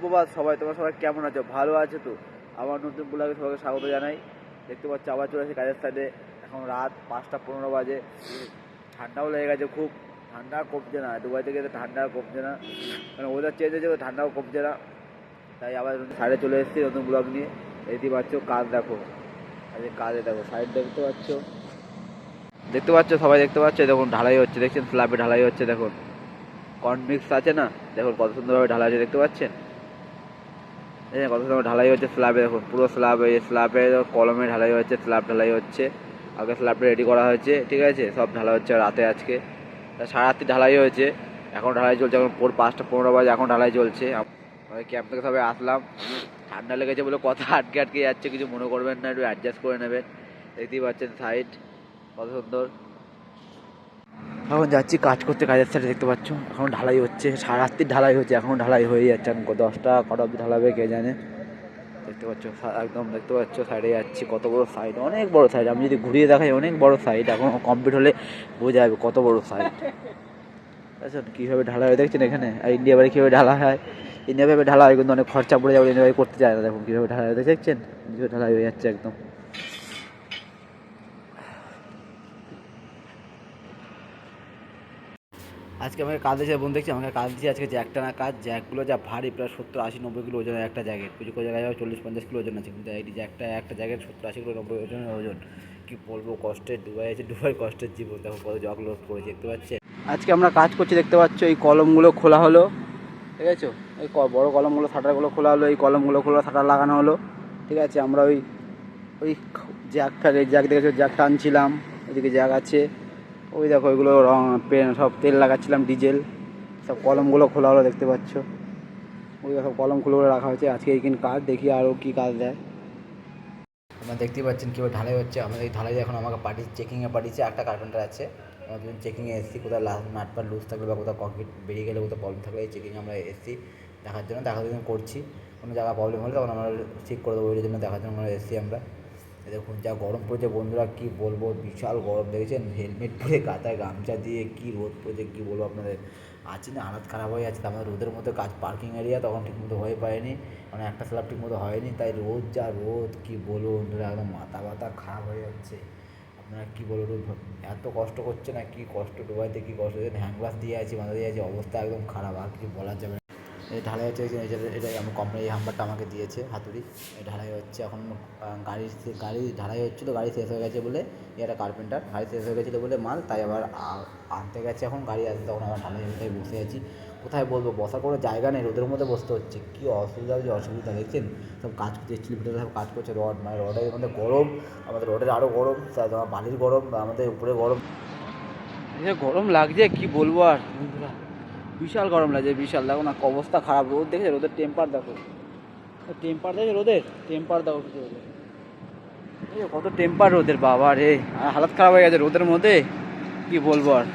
সুপ্রভাত সবাই, তোমরা সবাই কেমন আছো? ভালো আছো তো? আমার নতুন ব্লগে সবাইকে স্বাগত জানাই। দেখতে পাচ্ছি, আবার চলে আসি কাজের সাইডে। এখন রাত পাঁচটা পনেরো বাজে। ঠান্ডাও লেগে গেছে খুব। ঠান্ডা কমছে না, দুবাই থেকে ঠান্ডা কমছে না। মানে ওয়েদার চেঞ্জ হয়েছে ঠান্ডাও কমছে না। তাই আবার সাইডে চলে এসেছি, নতুন ব্লগ নিয়ে। দেখতে পাচ্ছ, কাজ দেখো। আরে কাজে দেখো সাইড দেখতে পাচ্ছ। দেখতে পাচ্ছ, সবাই দেখতে পাচ্ছ দেখুন ঢালাই হচ্ছে, দেখছেন? স্ল্যাবে ঢালাই হচ্ছে, দেখুন। কনমিক্স আছে না? দেখুন কত সুন্দরভাবে ঢালাই আছে দেখতে পাচ্ছেন? কত সুন্দর ঢালাই হচ্ছে স্ল্যাবে পুরো স্ল্যাব এই স্ল্যাবে কলমে ঢালাই হচ্ছে স্ল্যাব ঢালাই হচ্ছে। আগে স্ল্যাবটা রেডি করা হয়েছে, ঠিক আছে? সব ঢালাই হচ্ছে রাতে আজকে। সারা রাত্রি ঢালাই হয়েছে, এখন ঢালাই চলছে, এখন ভোর পাঁচটা, পনেরো বাজে এখন ঢালাই চলছে। ক্যাম্প থেকে সবাই আসলাম। ঠান্ডা লেগেছে বলে কথা আটকে আটকে যাচ্ছে, কিছু মনে করবেন না, একটু অ্যাডজাস্ট করে নেবেন। দেখতেই পাচ্ছেন সাইড কত সুন্দর। এখন যাচ্ছি কাজ করতে, কাজের সাথে দেখতে পাচ্ছ। এখন ঢালাই হচ্ছে, সারা রাত্রি ঢালাই হচ্ছে, এখন ঢালাই হয়ে যাচ্ছে। এখন দশটা, কটা অব্দি ঢালাবে কে জানে। দেখতে পাচ্ছ একদম দেখতে পাচ্ছ সাইডে যাচ্ছি, কত বড় সাইড অনেক বড় সাইড আমি যদি ঘুরিয়ে দেখাই, অনেক বড় সাইড এখন কমপ্লিট হলে বোঝা যাবে কত বড় সাইড আচ্ছা কীভাবে ঢালা হয় দেখছেন এখানে? আর ইন্ডিয়া বাড়ি কীভাবে ঢালা হয়? ইন্ডিয়া ভাবে ঢালা হয় কিন্তু অনেক খরচা পড়ে যাবে ইন্ডিয়া বাড়ি করতে চায় না। দেখুন কীভাবে ঢালা হয়, দেখছেন? কীভাবে ঢালাই হয়ে যাচ্ছে একদম। আজকে আমাকে কাজ দিয়েছে বোন দেখছি, আমাকে কাজ দিয়েছে আজকে জ্যাকটা না কাজ জ্যাকগুলো যা ভারী, প্রায় সত্তর আশি নব্বই কিলো ওজনের একটা জ্যাকেট। কিছু কিছু জায়গায় চল্লিশ পঞ্চাশ কিলো ওজন আছে, কিন্তু এই জ্যাকটা, একটা জ্যাকেট সত্তর আশি কিলো নব্বই ওজনের ওজন। কি বলব কষ্টের ডুবাই আছে ডুবাই কষ্টের জীবন। দেখো কত জগ লোড করেছে, দেখতে পাচ্ছে আজকে আমরা কাজ করছি, দেখতে পাচ্ছ, এই কলমগুলো খোলা হলো, ঠিক আছে? এই বড় কলমগুলো শাটারগুলো খোলা হলো, এই কলমগুলো খোলা শাটার লাগানো হলো, ঠিক আছে? আমরা ওই ওই জ্যাকটা এই জ্যাক দেখেছ? জ্যাকটা আনছিলাম ওইদিকে জ্যাক আছে। ওই দেখো ওইগুলো রং, পেন, সব তেল লাগাচ্ছিলাম, ডিজেল। সব কলমগুলো খোলা হলো, দেখতে পাচ্ছ। ওই সব কলম খুলে রাখা হয়েছে। আজকে এইখানে কাজ, দেখি আরও কী কাজ দেয়। আপনারা দেখতেই পাচ্ছেন কীভাবে ঢালাই হচ্ছে। আমাদের এই ঢালাই এখন আমাকে পার্টি চেকিংয়ে পাঠিয়েছে। একটা কার্পেন্টার আছে। আমরা দুজন চেকিংয়ে এসেছি কোথাও নাট পাট লুজ থাকলে বা কোথাও কংক্রিট বেরিয়ে গেলে কোথাও প্রবলেম থাকলে এই চেকিংয়ে আমরা এসেছি দেখার জন্য। দেখার জন্য করছি। কোনো জায়গায় প্রবলেম হলে তখন আমরা ঠিক করে দেবো ওই জন্য দেখার জন্য আমরা এসেছি আমরা। দেখুন, যা গরম পড়েছে বন্ধুরা, কি বলব? বিশাল গরম দেখেছেন? হেলমেট পরে কাতায় গামছা দিয়ে কি রোদ পড়েছে, কী বলব আপনাদের? আছি না হালাত খারাপ হয়ে যাচ্ছে আমাদের রোদের মধ্যে কাজ পার্কিং এরিয়া তখন ঠিকমতো হয়ে পায়নি মানে একটা স্ল্যাব ঠিকমতো হয়নি, তাই রোদ যা রোদ, কী বলব বন্ধুরা? একদম মাথা ব্যথা খারাপ হয়ে যাচ্ছে। আপনারা কী বলব এত কষ্ট করছে না, কি কষ্ট ডুবাইতে কী কষ্ট হচ্ছে হ্যান্ড গ্লাস দিয়ে আছি মাথা দিয়ে আছি, অবস্থা একদম খারাপ, আর কিছু বলা যাবে ঢালাই হচ্ছে এই যে এটা আমার কোম্পানি এই হাম্বারটা আমাকে দিয়েছে হাতুড়ি। এই ঢালাই হচ্ছে এখন গাড়ি গাড়ি ঢালাই হচ্ছিল, গাড়ি শেষ হয়ে গেছে বলে একটা কার্পেন্টার গাড়ি শেষ হয়ে গেছিল বলে মাল, তাই আবার আনতে গেছে এখন, গাড়ি আসবে তখন আমার ঢালাই হয়ে বসে আছি। কোথায় বলব, বসার কোনো জায়গা নেই, রোদের মধ্যে বসতে হচ্ছে। কী অসুবিধা হচ্ছে অসুবিধা, দেখছেন? সব কাজ করছে ছেলেপিলেরা সব কাজ করছে রড মানে রডের মধ্যে গরম, আমাদের রডের আরও গরম বালির গরম আমাদের উপরে গরম। গরম লাগছে, কি বলব আর, বন্ধুরা? বিশাল গরম লাগছে, বিশাল। দেখো না, অবস্থা খারাপ। রোদ দেখেছে? রোদের টেম্পার দেখো। টেম্পার দেখে রোদের? টেম্পার দেখো কিছু কত টেম্পার রোদের, বাবা রে। হালাত খারাপ হয়ে গেছে রোদের মধ্যে। কি বলব আর?